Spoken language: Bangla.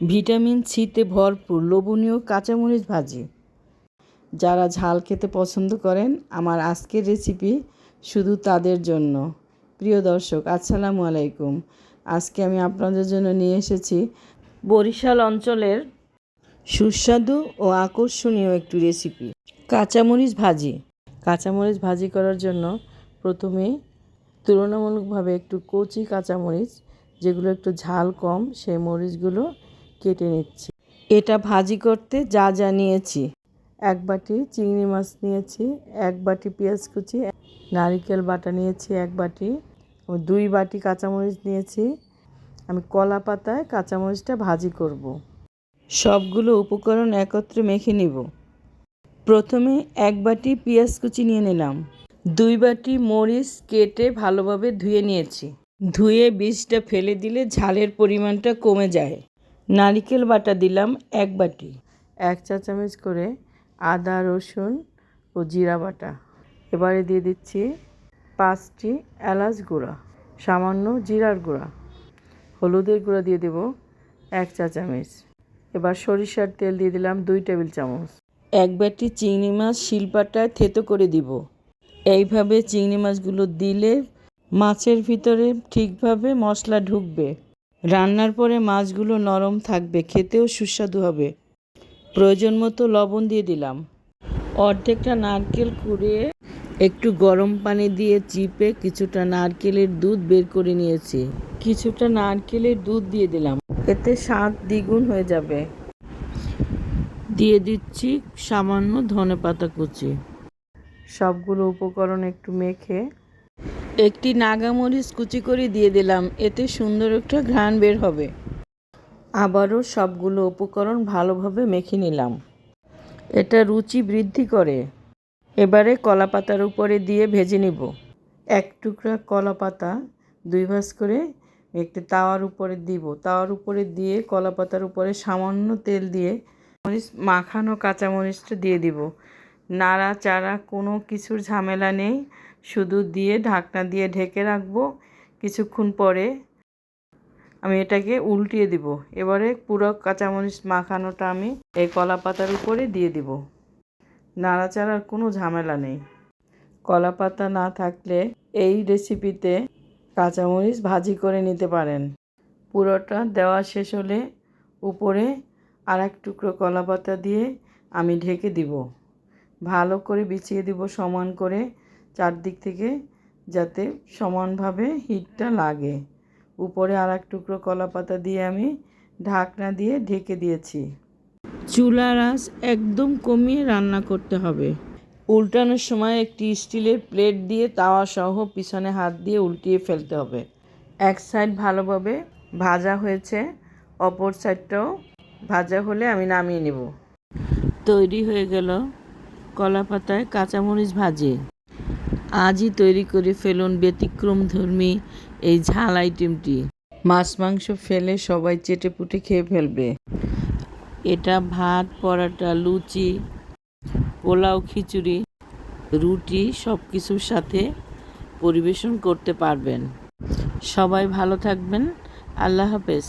ভিটামিন সিতে ভরপুর লোভনীয় কাঁচামরিচ ভাজি। যারা ঝাল খেতে পছন্দ করেন, আমার আজকের রেসিপি শুধু তাদের জন্য। প্রিয় দর্শক, আসসালামু আলাইকুম। আজকে আমি আপনাদের জন্য নিয়ে এসেছি বরিশাল অঞ্চলের সুস্বাদু ও আকর্ষণীয় একটি রেসিপি কাঁচামরিচ ভাজি। কাঁচামরিচ ভাজি করার জন্য প্রথমে তুলনামূলকভাবে একটু কচি কাঁচামরিচ, যেগুলো একটু ঝাল কম, সেই মরিচগুলো কেটে নিচ্ছি। এটা ভাজি করতে যা যা নিয়েছি। এক বাটি চিংড়ি মাছ নিয়েছি, এক বাটি পেঁয়াজ কুচি, নারিকেল বাটা নিয়েছি এক বাটি দুই বাটি কাঁচামরিচ নিয়েছি। আমি কলা পাতায় কাঁচামরিচটা ভাজি করব। সবগুলো উপকরণ একত্রে মেখে নিব। প্রথমে এক বাটি পেঁয়াজ কুচি নিয়ে নিলাম। দুই বাটি মরিচ কেটে ভালোভাবে ধুয়ে নিয়েছি। ধুয়ে বীজটা ফেলে দিলে ঝালের পরিমাণটা কমে যায়। নারিকেল বাটা দিলাম এক বাটি। এক চা চামচ করে আদা রসুন ও জিরা বাটা। এবারে দিয়ে দিচ্ছি পাঁচটি এলাচ গুঁড়া সামান্য জিরার গুঁড়া। হলুদের গুঁড়া দিয়ে দেব এক চা চামচ। এবার সরিষার তেল দিয়ে দিলাম দুই টেবিল চামচ। এক বাটি চিংড়ি মাছ শিলপাটায় থেতো করে দিব। এইভাবে চিংড়ি মাছগুলো দিলে মাছের ভিতরে ঠিকভাবে মশলা ঢুকবে। রান্নার পরে মাছগুলো নরম থাকবে, খেতেও সুস্বাদু হবে। প্রয়োজন মতো লবণ দিয়ে দিলাম। অর্ধেকটা নারকেল কুড়িয়ে একটু গরম পানি দিয়ে চিপে কিছুটা নারকেলের দুধ বের করে নিয়েছি। কিছুটা নারকেলের দুধ দিয়ে দিলাম। এতে স্বাদ দ্বিগুণ হয়ে যাবে। দিয়ে দিচ্ছি সামান্য ধনে পাতা কুচি। সবগুলো উপকরণ একটু মেখে একটি নাগামরিচ কুচি করে দিয়ে দিলাম। এতে সুন্দর একটা ঘ্রাণ বের হবে। আবারও সবগুলো উপকরণ ভালোভাবে মেখে নিলাম। এটা রুচি বৃদ্ধি করে। এবারে কলা পাতার উপরে দিয়ে ভেজে নিব। এক টুকরা কলা পাতা দুই ভাঁজ করে একটি তাওয়ার উপরে দিব। তাওয়ার উপরে দিয়ে কলা পাতার উপরে সামান্য তেল দিয়ে মরিচ, মাখানো কাঁচামরিচটা দিয়ে দিব। নাড়া চাড়া কোনো কিছুর ঝামেলা নেই। শুধু দিয়ে ঢাকনা দিয়ে ঢেকে রাখব। কিছুক্ষণ পরে আমি এটাকে উল্টিয়ে দিব। এবারে পুরো কাঁচামরিচ মাখানোটা আমি এই কলা পাতার উপরে দিয়ে দিব। নাড়াচাড়ার কোনো ঝামেলা নেই। কলা পাতা না থাকলে এই রেসিপিতে কাঁচামরিচ ভাজি করে নিতে পারেন। পুরোটা দেওয়া শেষ হলে উপরে আর এক টুকরো কলা পাতা দিয়ে আমি ঢেকে দিব। ভালো করে বিছিয়ে দিব সমান করে চারদিক থেকে যাতে সমানভাবে হিটটা লাগে। উপরে আর এক টুকরো কলা পাতা দিয়ে আমি ঢাকনা দিয়ে ঢেকে দিয়েছি। চুলার আঁচ একদম কমিয়ে রান্না করতে হবে। উল্টানোর সময় একটি স্টিলের প্লেট দিয়ে তাওয়া সহ পিছনে হাত দিয়ে উল্টিয়ে ফেলতে হবে। এক সাইড ভালোভাবে ভাজা হয়েছে, অপর সাইডটাও ভাজা হলে আমি নামিয়ে নেব। তৈরি হয়ে গেল কলা পাতায় কাঁচামরিচ ভাজে। আজই তৈরি করে ফেলুন ব্যতিক্রম ধর্মী এই ঝাল আইটেমটি। মাছ মাংস ফেলে সবাই চেটে পুটে খেয়ে ফেলবে। এটা ভাত, পরাটা, লুচি, পোলাও, খিচুড়ি, রুটি সব কিছুর সাথে পরিবেশন করতে পারবেন। সবাই ভালো থাকবেন। আল্লাহ হাফেজ।